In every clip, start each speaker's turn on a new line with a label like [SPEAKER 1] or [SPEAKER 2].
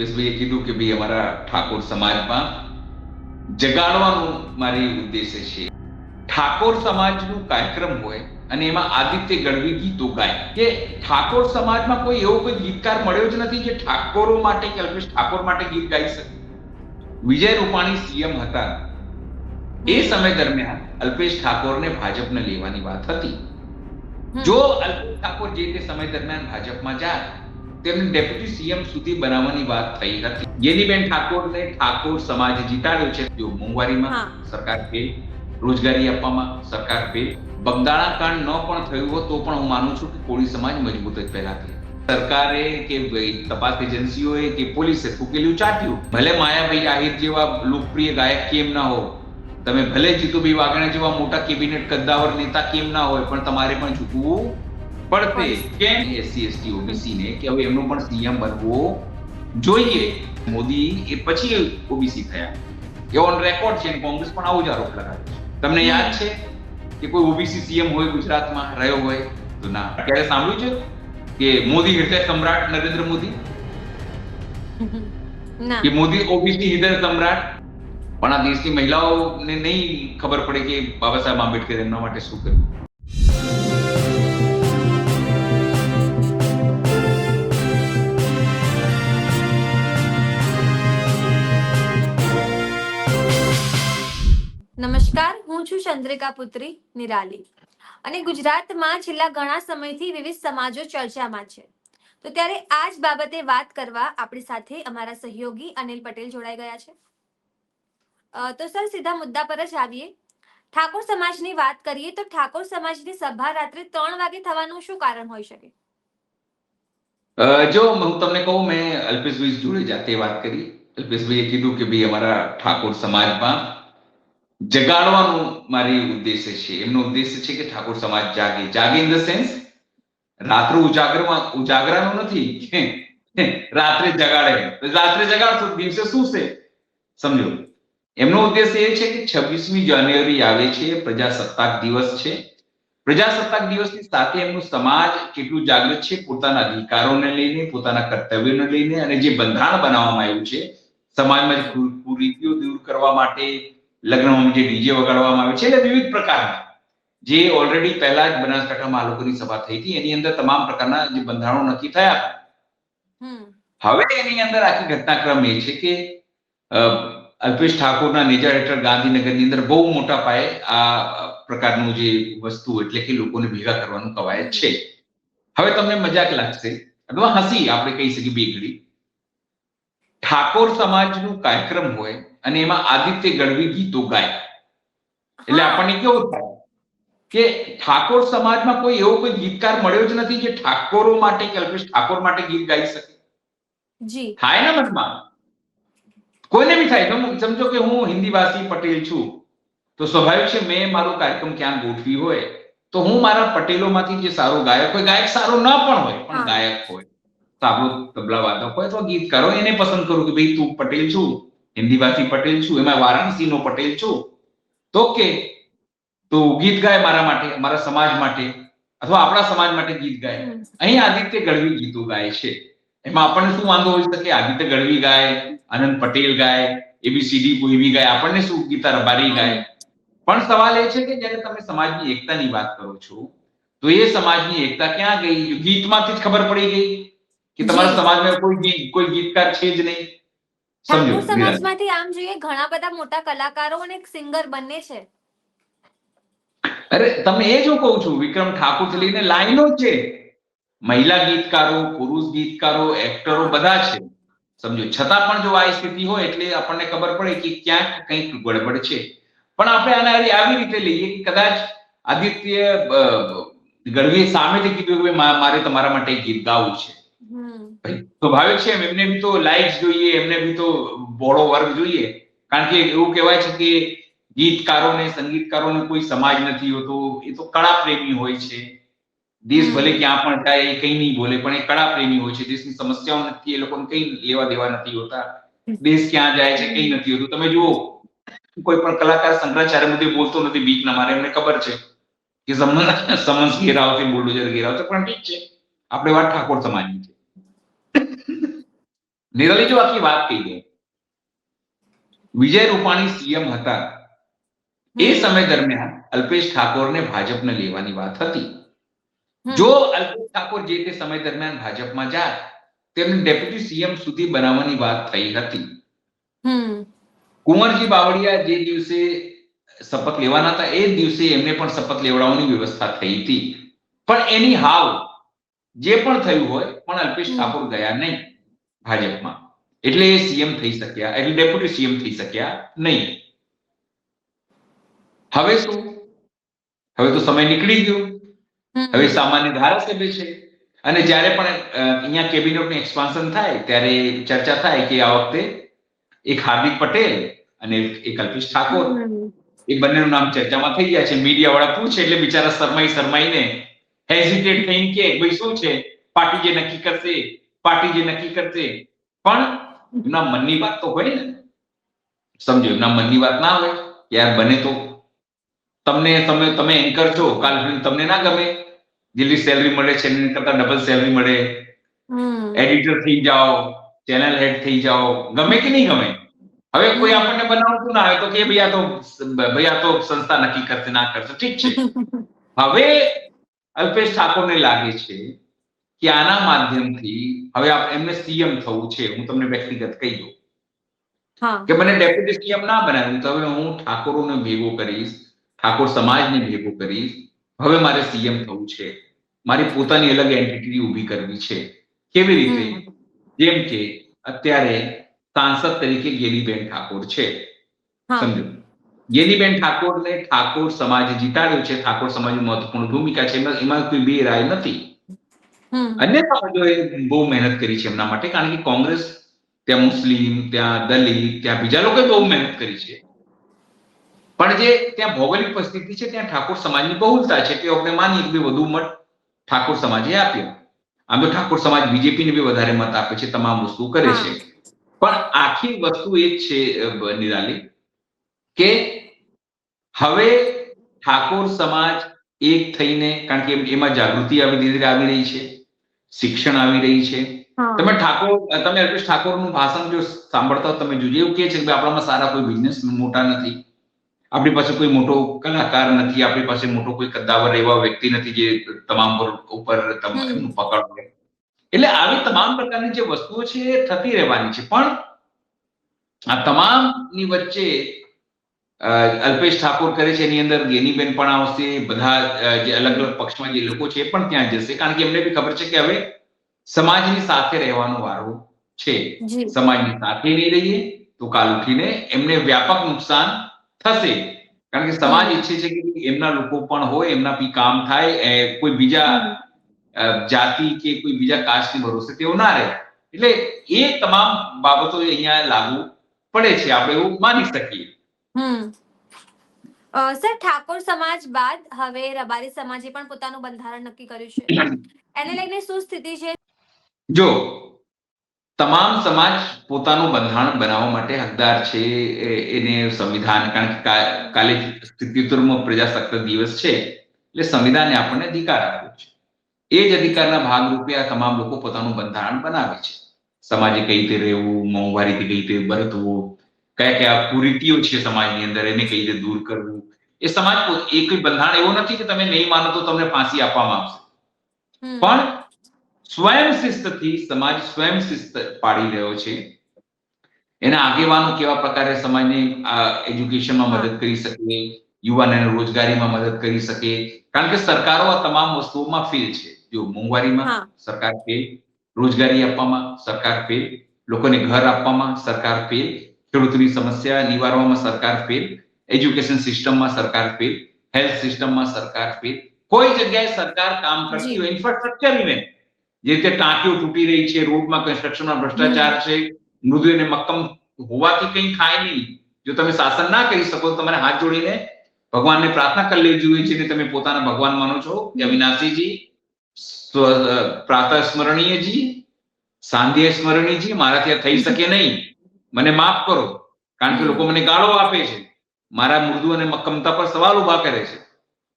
[SPEAKER 1] અલ્પેશભાઈએ કીધું કે ભાઈ અમારા ઠાકોર સમાજમાં જગાડવાનું મારી ઉદ્દેશ્ય છે. ઠાકોર સમાજનું કાર્યક્રમ હોય અને એમાં આદિત્ય ગઢવી ગીતો ગાય. કે ઠાકોર સમાજમાં કોઈ એવો કોઈ ગીતકાર મળ્યો જ નથી જે ઠાકોરો માટે કે અલ્પેશ ઠાકોર માટે ગીત ગાઈ શકે. વિજય રૂપાણી સીએમ હતા. એ સમય દરમિયાન અલ્પેશ ઠાકોરને ભાજપને લેવાની વાત હતી. જો અલ્પેશ ઠાકોર જે તે સમય દરમિયાન ભાજપમાં જાય તેમને ડેપ્યુટી સીએમ સુધી બનાવવાની વાત થઈ હતી. યેનીબેન ઠાકોરને ઠાકોર સમાજ જીતાડ્યો છે. જો મોંઘવારીમાં સરકાર પે રોજગારી આપવામાં સરકાર પે બગદાણા કાંડ ન પણ થયું હોત તો પણ હું માનું છું કે કોળી સમાજ મજબૂત જ પહેલાથી સરકારે કે તપાસ એજન્સીઓએ કે પોલીસે ફૂકેલું ચાટ્યું. ભલે માયાભાઈ આહિર જેવા લોકપ્રિય ગાયક કેમ ના હો તમે ભલે જીતુભાઈ વાઘાણી જેવા મોટા કેબિનેટ કદ્દાવર નેતા કેમ ના હોય પણ તમારે પણ ઝૂકવું પડશે કેમ એસસી એસટી ઓબીસી ને કે હવે એમનો પણ સીએમ બનવો જોઈએ? મોદી એ પછી ઓબીસી થયા. એ ઓન રેકોર્ડ છે કોંગ્રેસ પણ આવો જ આરોપ લગાવે છે. તમને યાદ છે કે કોઈ ઓબીસી સીએમ હોય ગુજરાતમાં રહ્યો હોય તો ના. ક્યારે સાંભળ્યું છે કે મોદી હૃદય સમ્રાટ નરેન્દ્ર મોદી? કે મોદી ઓબીસી હૃદય સમ્રાટ? પણ આ દેશની મહિલાઓને નહીં ખબર પડે કે બાબા સાહેબ આંબેડકર એમના માટે શું કર્યું.
[SPEAKER 2] નમસ્કાર, હું છું ચંદ્રિકા પુત્રી, નિરાલી. અને ગુજરાતમાં છેલ્લા ઘણા સમયથી વિવિધ સમાજો ચર્ચામાં છે. તો ત્યારે આ બાબતે વાત કરવા આપણી સાથે અમારા સહયોગી અનિલ પટેલ જોડાઈ ગયા છે. તો સર, સીધા મુદ્દા પર જ આવીએ. ઠાકોર સમાજની વાત કરીએ તો ઠાકોર સમાજની સભા રાત્રે ત્રણ વાગે થવાનું શું કારણ હોઈ શકે?
[SPEAKER 1] જો હું તમને કહું, મેં અલ્પેશભાઈ જોડે જાતે વાત કરી. અલ્પેશભાઈએ કીધું કે ભાઈ અમારા ઠાકોર સમાજમાં જગાડવાનું મારી ઉદ્દેશ્ય છે. એમનો ઉદ્દેશ્ય છે કે ઠાકોર સમાજ જાગે. જાગે ઇન ધ સેન્સ રાત્રે ઉજાગરમાં, ઉજાગરાનું નથી. રાત્રે જગાડે. રાત્રે જગાડશો દિવસે શું છે? સમજો. એમનો ઉદ્દેશ્ય એ છે કે છવ્વીસમી જાન્યુઆરી આવે છે. પ્રજાસત્તાક દિવસ છે. પ્રજાસત્તાક દિવસની સાથે એમનું સમાજ કેટલું જાગૃત છે? પોતાના અધિકારોને લઈને, પોતાના કર્તવ્યોને લઈને અને જે બંધારણ બનાવવામાં આવ્યું છે, સમાજમાં કુરીતિઓ દૂર કરવા માટે લગ્નમાં જે ડીજે વગાડવામાં આવે છે એટલે વિવિધ પ્રકારના. જે ઓલરેડી પહેલા જ બનાસકાંઠામાં આ લોકોની સભા થઈ હતી એની અંદર તમામ પ્રકારના જે બંધારણો નક્કી થયા હવે એની અંદર આખી ઘટનાક્રમ એ છે કે અલ્પેશ ઠાકોરના નેજા હેઠળ ગાંધીનગરની અંદર બહુ મોટા પાયે આ પ્રકારનું જે વસ્તુ એટલે કે લોકોને ભેગા કરવાનું કવાયત છે. હવે તમને મજાક લાગશે. અથવા હસી આપણે કહી શકીએ બેગડી. ઠાકોર સમાજનું કાર્યક્રમ હોય અને એમાં આદિત્ય ગઢવી ગીતો ગાય. એટલે આપણને કેવું થાય કે ઠાકોર સમાજમાં કોઈ એવો કોઈ ગીતકાર મળ્યો જ નથી જે ઠાકોરો માટે કે અલ્પેશ ઠાકોર માટે ગીત ગાઈ શકે.
[SPEAKER 2] જી.
[SPEAKER 1] થાય ને મનમાં? કોઈને બી થાય. સમ- સમજો કે હું હિન્દી ભાષી પટેલ છું તો સ્વાભાવિક છે મેં મારો કાર્યક્રમ ક્યાં ગોઠવી હોય તો હું મારા પટેલોમાંથી જે સારો ગાયક હોય ગાયક સારો ન પણ હોય પણ ગાયક હોય. સાબુ તબલા વાદક હોય તો હોય એને પસંદ કરું કે ભાઈ તું પટેલ છું હિન્દી ભાષી પટેલ છું એમાં વારાણસીનો પટેલ છું. તો કે તો ગીત ગાય મારા માટે મારા સમાજ માટે અથવા આપણા સમાજ માટે ગીત ગાય. અહીં આદિત્ય ગઢવી ગીતો ગાય છે. એમાં આપણને શું વાંધો હોઈ શકે? આદિત્ય ગઢવી ગાય આનંદ પટેલ ગાય A B C D Purvi ગાય આપણને શું ગીતા રબારી ગાય? પણ સવાલ એ છે કે જ્યારે તમે સમાજની એકતાની વાત કરો છો તો એ સમાજની એકતા ક્યાં ગઈ? ગીતમાંથી જ ખબર પડી ગઈ કે તમારા સમાજમાં કોઈ ગીત કોઈ ગીતકાર છે જ નહીં.
[SPEAKER 2] ઠાકોર સમાજમાંથી આમ જોઈએ ઘણા બધા મોટા કલાકારો અને સિંગર બંને છે.
[SPEAKER 1] અરે તમે એ જો કહું છું વિક્રમ ઠાકોરથી લઈને લાઈનો છે. મહિલા ગીતકારો પુરુષ ગીતકારો એક્ટરો બધા છે. સમજો છતાં પણ જો આ સ્થિતિ હોય એટલે આપણને ખબર પડે કે ક્યાંક કંઈક ગડબડ છે. પણ આપણે આને આવી- રીતે લઈએ કે કદાચ આદિત્ય ગઢવીએ સામેથી કીધું કે મારે તમારા માટે ગીત ગાવું છે. સ્વાભાવિક છે એમને બી તો લાઈક્સ જોઈએ એમને બી તો બોળો વર્ગ જોઈએ. કારણ કે એવું કહેવાય છે કે ગીતકારોને સંગીતકારોને કોઈ સમાજ નથી હોતો. એ તો કળા પ્રેમી હોય છે. દેશ ભલે ક્યાં પણ જાય એ કઈ નહીં બોલે પણ એ કળા પ્રેમી હોય છે. દેશની સમસ્યાઓ નથી એ લોકોને કઈ લેવા દેવા નથી હોતા. દેશ ક્યાં જાય છે કઈ નથી હોતું. તમે જુઓ કોઈ પણ કલાકાર શંકરાચાર્ય મુદ્દે બોલતો નથી બીક ના મારે એમને ખબર છે કે સમન સમન્સ ઘેરાવથી બુલડોઝર ઘેરાવ છે પણ ઠીક છે. આપણે વાત ઠાકોર સમાજની છે. નિરાલી જો આખી વાત કહી દઉં વિજય રૂપાણી સીએમ હતા. એ સમય દરમિયાન અલ્પેશ ઠાકોરને ભાજપને લેવાની વાત હતી.
[SPEAKER 2] હમ.
[SPEAKER 1] જો અલ્પેશ ઠાકોર જે તે સમય દરમિયાન ભાજપમાં જાય તેમને ડેપ્યુટી સીએમ સુધી બનાવવાની વાત થઈ હતી.
[SPEAKER 2] હમ.
[SPEAKER 1] કુંવરજી બાવળિયા જે દિવસે શપથ લેવાના હતા એ જ દિવસે એમને પણ શપથ લેવડાવવાની વ્યવસ્થા થઈ હતી. પણ એની હાવ જે પણ થયું હોય પણ અલ્પેશ
[SPEAKER 2] હમ.
[SPEAKER 1] ઠાકોર ગયા નહીં. ભાજપમાં. એટલે એ સીએમ થઈ શક્યા એટલે ડેપ્યુટી સીએમ થઈ શક્યા નહીં. હવે શું? હવે તો સમય નીકળી ગયો. હવે સામાન્ય ધારાસભ્ય છે. અને જ્યારે પણ અહીંયા કેબિનેટનું એક્સપાન્શન થાય ત્યારે ચર્ચા થાય કે આ વખતે એક હાર્દિક પટેલ અને એક અલ્પેશ ઠાકોર એ બંનેનું નામ ચર્ચામાં થઈ ગયા છે. મીડિયા વાળા પૂછે એટલે બિચારા શરમાઈ શરમાઈને હેઝિટેટ થઈને કે ભાઈ શું છે? પાર્ટી જે નક્કી કરશે પાર્ટી જે નક્કી કરશે પણ એમના મનની વાત તો હોય ને. સમજો એમના મનની વાત ના હોય યાર બને તો. તમને તમે તમે એન્કર છો કાલ તમને ના ગમે. જેટલી સેલરી મળે છે એની કરતા ડબલ સેલરી મળે. એડિટર થઈ જાઓ ચેનલ હેડ થઈ જાઓ ગમે કે નહીં ગમે. હવે કોઈ આપણને બનાવતું ના હોય તો કે ભાઈ આ તો ભાઈ આ તો સંસ્થા નક્કી કરશે ના કરશે. ઠીક છે. હવે અલ્પેશ ઠાકોરને લાગે છે કે આના માધ્યમથી હવે આપ- એમને સીએમ થવું છે હું તમને વ્યક્તિગત કહી દઉં. કે મને ડેપ્યુટી સીએમ ના બનાવ્યું તો હવે હું ઠાકોરોને ભેગો કરીશ ઠાકોર સમાજને ભેગો કરીશ હવે મારે સીએમ થવું છે. મારી પોતાની અલગ એન્ટિટી ઊભી કરવી છે. કેવી રીતે? જેમ કે અત્યારે સાંસદ તરીકે ગેલીબેન ઠાકોર છે. સમજો. ગેલીબેન ઠાકોરને ઠાકોર સમાજ જીતાડ્યો છે. ઠાકોર સમાજની મહત્વપૂર્ણ ભૂમિકા છે. એમાં કોઈ બે રાય નથી. અન્ય સમાજોએ બહુ મહેનત કરી છે એમના માટે કારણ કે કોંગ્રેસ ત્યાં મુસ્લિમ ત્યાં દલિત ત્યાં બીજા લોકોએ બહુ મહેનત કરી છે. પણ જે ત્યાં ભૌગોલિક પરિસ્થિતિ છે ત્યાં ઠાકોર સમાજની બહુલતા છે તે આપણે માની કે વધુ મત ઠાકોર સમાજે આપ્યો. આમ તો ઠાકોર સમાજ બીજેપીને બી વધારે મત આપે છે તમામ વસ્તુ કરે છે. પણ આખી વસ્તુ એ જ છે નિરાલી કે હવે ઠાકોર સમાજ એક થઈને કારણ કે એમાં જાગૃતિ આવી ધીરે આવી રહી છે. શિક્ષણ આવી રહી છે. તમે ઠાકોર તમે અલ્પેશ ઠાકોરનું ભાષણ જો સાંભળતા તમે જોજો એવું કે છે કે આપણામાં સારા કોઈ બિઝનેસ મોટા નથી. આપણી પાસે કોઈ મોટો કલાકાર નથી. આપણી પાસે મોટો કોઈ કદ્દાવર એવા વ્યક્તિ નથી જે તમામ પર ઉપર. એમનું પકડ હોય એટલે આવી તમામ પ્રકારની જે વસ્તુઓ છે એ થતી રહેવાની છે. પણ આ તમામની વચ્ચે અ, અલ્પેશ ઠાકોર કરે છે એની અંદર ગેનીબેન પણ આવશે બધા જે અલગ અલગ પક્ષમાં જે લોકો છે એ પણ ત્યાં જશે. કારણ કે એમને બી ખબર છે કે હવે સમાજની સાથે રહેવાનો વારો છે. સમાજની સાથે નહીં રહીએ તો કાલ ઉઠીને એમને વ્યાપક નુકસાન થશે. કારણ કે સમાજ ઈચ્છે છે કે એમના લોકો પણ હોય એમના બી કામ થાય કોઈ બીજા જાતિ કે કોઈ બીજા કાસ્ટની ભરોસે તેઓ ના રહે. એટલે એ તમામ બાબતો અહીંયા લાગુ પડે છે. આપણે એવું માની શકીએ.
[SPEAKER 2] સર, ઠાકોર સમાજ બાદ હવે રબારી સમાજે પણ પોતાનું બંધારણ નક્કી કર્યું છે. એને લઈને શું સ્થિતિ છે?
[SPEAKER 1] જો, તમામ સમાજ પોતાનું બંધારણ બનાવવા માટે હકદાર છે એને સંવિધાન, કારણ કે કાલે સિત્યોતેરમો પ્રજાસત્તાક દિવસ છે, એટલે સંવિધાને આપણને અધિકાર આપ્યો છે. એ જ અધિકારના ભાગરૂપે આ તમામ લોકો પોતાનું બંધારણ બનાવે છે. સમાજે કઈ રીતે રહેવું, મોંઘવારીથી કઈ રીતે બરતવું કયા કયા કુરીતિઓ છે સમાજની અંદર એને કઈ રીતે દૂર કરવું? એ સમાજ એ કોઈ બંધારણ એવો નથી કે તમે નહીં માનો તો તમને ફાંસી આપવામાં આવશે. પણ સ્વયં શિસ્તથી સમાજ સ્વયં શિસ્ત પાડી રહ્યો છે. એના આગેવાનો કેવા પ્રકારે સમાજને એજ્યુકેશનમાં મદદ કરી શકે યુવાનોને રોજગારીમાં મદદ કરી શકે? કારણ કે સરકારો આ તમામ વસ્તુઓમાં ફેલ છે. જો મોંઘવારીમાં સરકાર ફેલ રોજગારી આપવામાં સરકાર ફેલ લોકોને ઘર આપવામાં સરકાર ફેલ ખેડૂતોની સમસ્યા નિવારવામાં સરકાર ફેલ એજ્યુકેશન સિસ્ટમમાં સરકાર ફેલ હેલ્થ સિસ્ટમમાં સરકાર ફેલ કોઈ જગ્યાએ સરકાર કામ કરતી હોય ઇન્ફ્રાસ્ટ્રક્ચર ઇવેન જે રીતે ટાંકીઓ તૂટી રહી છે રોડમાં કન્સ્ટ્રક્શનમાં ભ્રષ્ટાચાર છે મૃદુ અને મક્કમ હોવાથી કંઈ ખાય નહીં. જો તમે શાસન ના કરી શકો તો તમારે હાથ જોડીને ભગવાનને પ્રાર્થના કરી લેવી જોઈએ છે કે તમે પોતાના ભગવાન માનો છો કે અવિનાશીજી પ્રાતઃ સ્મરણીયજી સાંધ્ય સ્મરણીયજી મારાથી થઈ શકે નહીં. મને માફ કરો કારણ કે લોકો મને ગાળો આપે છે. મારા મૃદુ અને મક્કમતા પર સવાલ ઊભા કરે છે.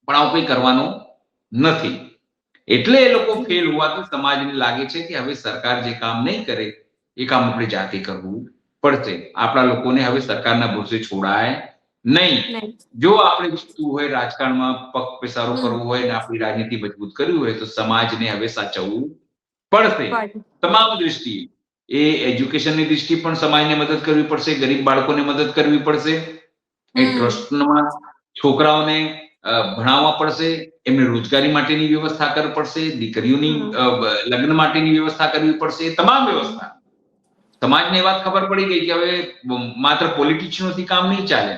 [SPEAKER 1] પણ આવું કંઈ કરવાનું નથી. એટલે એ લોકો ફેલ હોવાથી સમાજને લાગે છે કે હવે સરકાર જે કામ નહીં કરે એ કામ આપણે જાતે કરવું પડશે. આપણા લોકોને હવે સરકારના ભરોસે છોડાય નહીં. જો આપણે જીતવું હોય રાજકારણમાં પગ પેસારો. કરવો હોય ને આપણી રાજનીતિ મજબૂત કરવી હોય તો સમાજને હવે સાચવવું પડશે. તમામ દૃષ્ટિએ એ એજ્યુકેશનની દ્રષ્ટિ પણ સમાજને મદદ કરવી પડશે ગરીબ બાળકોને મદદ કરવી પડશે એ ટ્રસ્ટમાં છોકરાઓને ભણાવવા પડશે એમને રોજગારી માટેની વ્યવસ્થા કરવી પડશે દીકરીઓની. લગ્ન માટેની વ્યવસ્થા કરવી પડશે એ તમામ વ્યવસ્થા. સમાજને એ વાત ખબર પડી ગઈ કે હવે માત્ર પોલિટિશિયનોથી કામ નહીં ચાલે.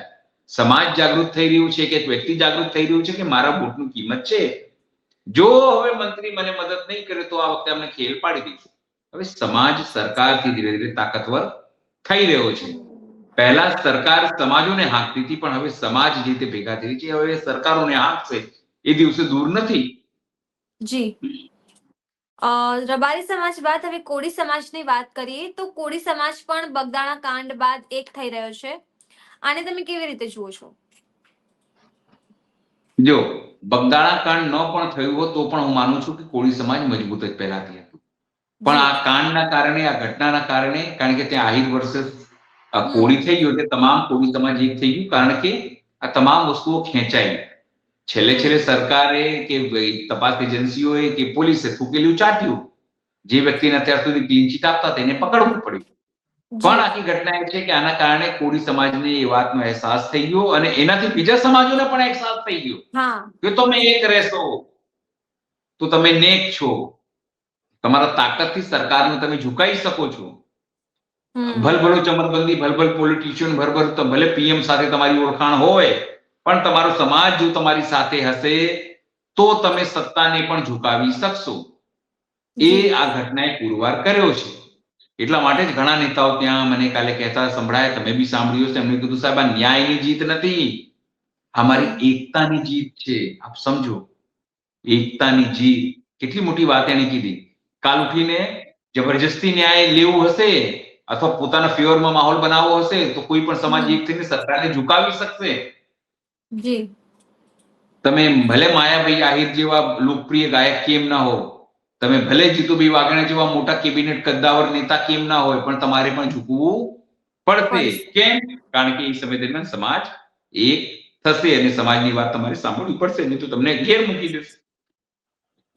[SPEAKER 1] સમાજ જાગૃત થઈ રહ્યું છે કે એક વ્યક્તિ જાગૃત થઈ રહ્યું છે કે મારા વોટની કિંમત છે. જો હવે મંત્રી મને મદદ નહીં કરે તો આ વખતે અમને ખેલ પાડી દઈશું. હવે સમાજ સરકારથી ધીરે ધીરે તાકાતવર થઈ રહ્યો છે. પહેલા સરકાર સમાજોને હાંકતી હતી પણ હવે સમાજ જે રીતે ભેગા થઈ છે હવે સરકારોને હાંકશે એ દિવસે દૂર નથી.
[SPEAKER 2] જી. રબારી સમાજ બાદ હવે કોળી સમાજની વાત કરીએ તો કોળી સમાજ પણ બગદાણા કાંડ બાદ એક થઈ રહ્યો છે. આને તમે કેવી રીતે જુઓ છો?
[SPEAKER 1] જો બગદાણા કાંડ ન પણ થયું હોત તો પણ હું માનું છું કે કોળી સમાજ મજબૂત જ પહેલાથી પણ આ કાંડના કારણે આ ઘટનાના કારણે કારણ કે ત્યાં આહિર વર્ષ કોળી થઈ ગયું એટલે તમામ કોળી સમાજ એક થઈ ગયું કારણ કે આ તમામ વસ્તુઓ ખેંચાઈ છેલ્લે છેલ્લે સરકારે કે તપાસ એજન્સીઓએ કે પોલીસે ફૂકેલું ચાટ્યું જે વ્યક્તિને અત્યાર સુધી ક્લીન ચીટ આપતા તેને પકડવું પડ્યું. પણ આખી ઘટના એ છે કે આના કારણે કોળી સમાજને એ વાતનો અહેસાસ થઈ ગયો અને એનાથી બીજા સમાજોને પણ અહેસાસ થઈ ગયો. કે તમે એક રહેશો તો તમે નેક છો. તમારા તાકાતથી સરકારને તમે ઝુકાઈ શકો છો. ભલભલો ચમરબંધી ભલભલ પોલિટિશિયન ભરભર ભલે પીએમ સાથે તમારી ઓળખાણ હોય પણ તમારો સમાજ જો તમારી સાથે હશે તો તમે સત્તાને પણ ઝુકાવી શકશો. એ. આ ઘટનાએ પુરવાર કર્યો છે. એટલા માટે જ ઘણા નેતાઓ ત્યાં મને કાલે કહેતા સંભળાય તમે બી સાંભળ્યું છે એમણે કીધું સાહેબ આ ન્યાયની જીત નથી. અમારી એકતાની જીત છે. આપ સમજો. એકતાની જીત. કેટલી મોટી વાત એને કીધી. કાલ ઉઠીને જબરજસ્તી ન્યાય લેવું હશે અથવા પોતાના ફેવરમાં માહોલ બનાવવો હશે તો કોઈ પણ સમાજ એક થઈને સરકારને ઝુકાવી શકશે?
[SPEAKER 2] જી.
[SPEAKER 1] તમે ભલે માયાભાઈ આહિર જેવા લોકપ્રિય ગાયક કેમ ના હો તમે ભલે જીતુભાઈ વાઘાણી જેવા મોટા કેબિનેટ કદ્દાવર નેતા કેમ ના હોય પણ તમારે પણ ઝૂકવું પડશે.
[SPEAKER 2] પડશે.
[SPEAKER 1] કેમ? કારણ કે એ સમય દરમિયાન સમાજ એક થશે અને સમાજની વાત તમારે સાંભળવી પડશે નહીં તો તમને ઘેર મૂકી દેશે.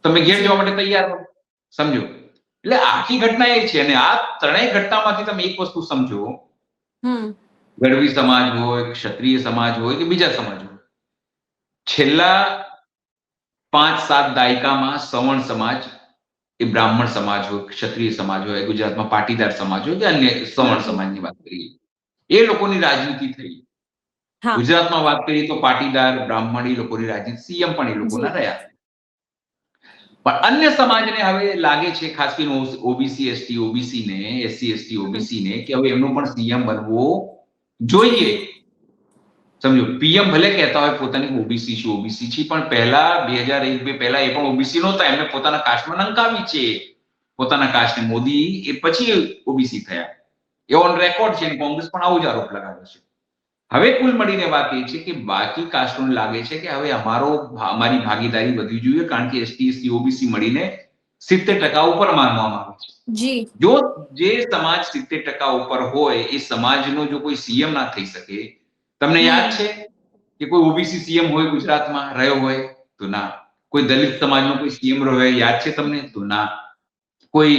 [SPEAKER 1] તમે ઘેર જવા માટે તૈયાર હો. સમજો? એટલે આખી ઘટના એ છે અને આ ત્રણેય ઘટનામાંથી તમે એક વસ્તુ સમજો. ગઢવી સમાજ હોય ક્ષત્રિય સમાજ હોય કે બીજા સમાજ હોય. છેલ્લા પાંચ સાત દાયકામાં સવર્ણ સમાજ એ બ્રાહ્મણ સમાજ હોય ક્ષત્રિય સમાજ હોય ગુજરાતમાં પાટીદાર સમાજ હોય કે અન્ય સવર્ણ સમાજની વાત કરીએ. એ લોકોની રાજનીતિ થઈ. ગુજરાતમાં વાત કરીએ તો પાટીદાર બ્રાહ્મણ એ લોકોની રાજનીતિ સીએમ પણ એ લોકોના રહ્યા. પણ અન્ય સમાજને હવે લાગે છે ખાસ કરીને ઓબીસી, એસટી ઓબીસી ને એસસી, એસટી ઓબીસી ને કે હવે એમનો પણ સીએમ બનવો જોઈએ. સમજો, પીએમ ભલે કહેતા હોય પોતાની ઓબીસી છે ઓબીસી છે, પણ પહેલા બે હજાર એક બે, પહેલા એ પણ ઓબીસી નહોતા, એમને પોતાના કાસ્ટમાં નંકાવી છે. પોતાના કાસ્ટને મોદી, એ પછી ઓબીસી થયા. એ ઓન રેકોર્ડ છે, કોંગ્રેસ પણ આવું જ આરોપ લગાવે છે. હવે કુલ મળીને વાત એ છે કે બાકી કાસ્ટોને લાગે છે કે હવે અમારો અમારી ભાગીદારી વધવી જોઈએ કારણ કે એસટી એસટી ઓબીસી મળીને સિત્તેર ટકા ઉપર માનવામાં આવે છે.
[SPEAKER 2] જી.
[SPEAKER 1] જો જે સમાજ સિત્તેર ટકા ઉપર હોય એ સમાજનો જો કોઈ સીએમ ના થઈ શકે તમને યાદ છે કે કોઈ ઓબીસી સીએમ હોય ગુજરાતમાં રહ્યો હોય તો ના. કોઈ દલિત સમાજનો કોઈ સીએમ રહ્યો હોય યાદ છે તમને? તો ના. કોઈ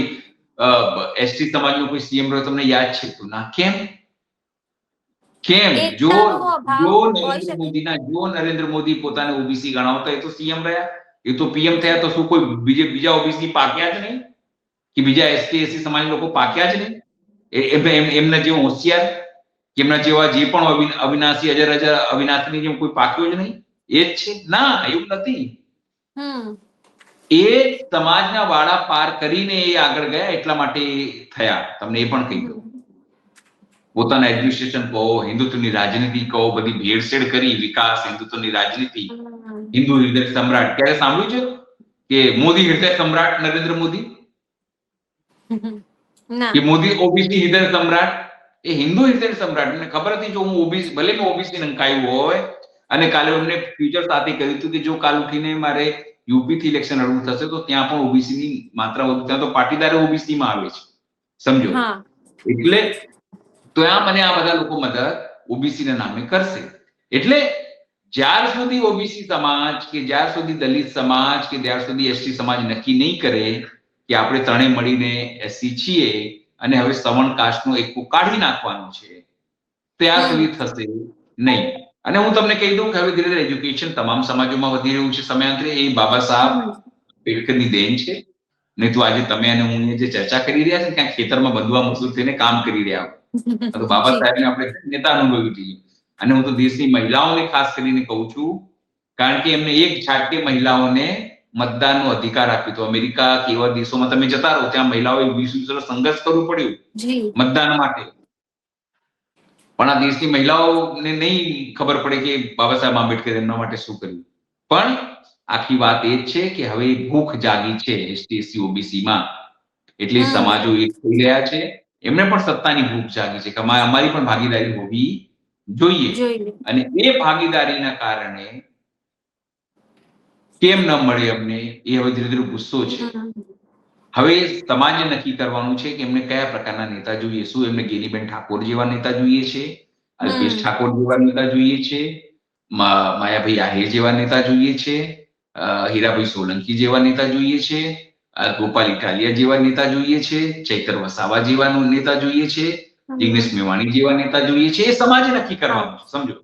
[SPEAKER 1] એસટી સમાજનો કોઈ સીએમ રહ્યો તમને યાદ છે? તો ના. કેમ? કેમ? જો જો નરેન્દ્ર મોદીના જો નરેન્દ્ર મોદી પોતાને ઓબીસી ગણાવતા એ તો સીએમ રહ્યા? એ તો પીએમ થયા તો શું કોઈ બીજે બીજા ઓબીસી પાક્યા જ નહીં? કે બીજા એસટી એસસી સમાજ લોકો પાક્યા જ નહીં? એમ- એમ- એમના જેવો હોશિયાર? કે એમના જેવા જે પણ અવિ- અવિનાશી અજર અજર અવિનાશની જેમ કોઈ પાક્યો જ નહીં? એ જ છે? ના એવું નથી. એ સમાજના વાડા પાર કરીને એ આગળ ગયા એટલા માટે થયા. તમને એ પણ કહી દઉં. પોતાના એડમિનિસ્ટ્રેશન કહો હિન્દુત્વની રાજનીતિ કહો બધી ભેળસેળ કરી વિકાસ હિન્દુત્વની રાજનીતિ હિન્દુ હૃદય સમ્રાટ. ક્યારે સાંભળ્યું છે કે મોદી હૃદય સમ્રાટ નરેન્દ્ર મોદી? કે મોદી ઓબીસી હૃદય સમ્રાટ? એ હિન્દુ હૃદય સમ્રાટ. મને ખબર હતી જો હું ઓબીસી ભલે મેં ઓબીસી નંકાયું હોય અને કાલે એમને ફ્યુચર સાથે કહ્યું હતું કે જો કાલ ઉઠીને મારે યુપી થી ઇલેક્શન લડવું થશે તો ત્યાં પણ ઓબીસી ની માત્રા વધુ. ત્યાં તો પાટીદાર ઓબીસી માં આવે છે. સમજો? એટલે તો આ મને આ બધા લોકો મદદ ઓબીસી ના નામે કરશે. એટલે જ્યાર સુધી ઓબીસી સમાજ કે જ્યાર સુધી દલિત સમાજ કે જ્યાર સુધી એસટી સમાજ નક્કી નહીં કરે કે આપણે ત્રણે મળીને એસસી છીએ અને હવે સવર્ણ કાસ્ટનો એકું કાઢી નાખવાનું છે, ત્યાં સુધી થશે નહીં. અને હું તમને કહી દઉં કે હવે ધીરે ધીરે એજ્યુકેશન તમામ સમાજોમાં વધી રહ્યું છે સમયાંતરે. એ બાબા સાહેબ પેડકરની દેન છે. નહીં તો આજે તમે અને હું જે ચર્ચા કરી રહ્યા છે ક્યાંક ખેતરમાં બંધવા મજૂર થઈને કામ કરી રહ્યા હો. તો બાબા સાહેબને આપણે નેતા અનુભવી જોઈએ અને હું તો દેશની મહિલાઓને ખાસ કરીને કહું છું કારણ કે એમને એક છાટકે મહિલાઓને મતદાનનો અધિકાર આપ્યો હતો. અમેરિકા કે એવા દેશોમાં તમે જતા રહો ત્યાં મહિલાઓએ વીસ વર્ષ સંઘર્ષ કરવું પડ્યું મતદાન માટે. પણ આ દેશની મહિલાઓને નહીં ખબર પડે કે બાબા સાહેબ આંબેડકર એમના માટે શું કર્યું. પણ આખી વાત એ છે કે હવે ભૂખ જાગી છે એસટી એસસી ઓબીસી માં એટલે સમાજો એક થઈ રહ્યા છે. એમને પણ સત્તાની ભૂખ જાગી છે કે અમારી પણ ભાગીદારી હોવી જોઈએ. અને એ ભાગીદારીના કારણે કેમ ન મળે અમને એ હવે ધીરે ધીરે ગુસ્સો છે. હવે સમાજે નક્કી કરવાનું છે કે એમને કયા પ્રકારના નેતા જોઈએ શું એમને ગેરીબેન ઠાકોર જેવા નેતા જોઈએ છે અલ્પેશ ઠાકોર જેવા નેતા જોઈએ છે માયાભાઈ આહિર જેવા નેતા જોઈએ છે હીરાભાઈ સોલંકી જેવા નેતા જોઈએ છે ગોપાલ ઇટાલિયા જેવા નેતા જોઈએ છે ચૈતર વસાવા જેવા નેતા જોઈએ છે જિગ્નેશ મેવાણી જેવા નેતા જોઈએ છે. એ સમાજ નક્કી કરવાનું સમજો.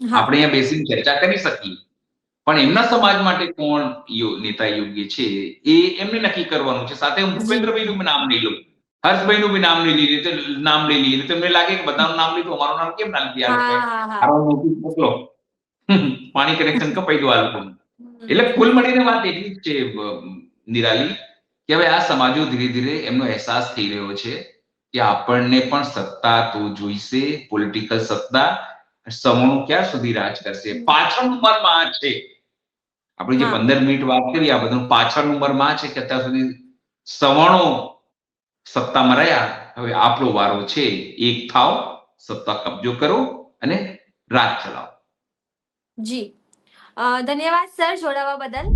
[SPEAKER 1] આપણે અહીંયા બેસીને ચર્ચા કરી શકીએ. પણ એમના સમાજ માટે કોણ નેતા યોગ્ય છે એ એમને નક્કી કરવાનું છે. સાથે હું ભૂપેન્દ્રભાઈનું નું નામ લઈ લઉં. હર્ષભાઈનું બી નામ લઈ લઈએ તો નામ લઈ લઈએ. તો એમને લાગે કે બધાનું નામ લીધું અમારું નામ કેમ ના લીધી મોકલો. પાણી કનેક્શન કપાઈ દો આ લોકોનું. એટલે કુલ મળીને વાત એટલી જ છે નિરાલી કે હવે આ સમાજો ધીરે ધીરે એમનો અહેસાસ થઈ રહ્યો છે કે આપણને પણ સત્તા તો જોઈશે પોલિટિકલ સત્તા સમૂહ ક્યાં સુધી રાજ કરશે? પાછળ નંબરમાં છે. આપણે જે પંદર મિનિટ વાત કરી આ બધું પાછળ નંબરમાં છે કે અત્યાર સુધી સવર્ણો સત્તામાં રહ્યા હવે આપણો વારો છે એક થાવ સત્તા કબજો કરો અને રાજ ચલાવો.
[SPEAKER 2] જી. ધન્યવાદ સર જોડાવા બદલ.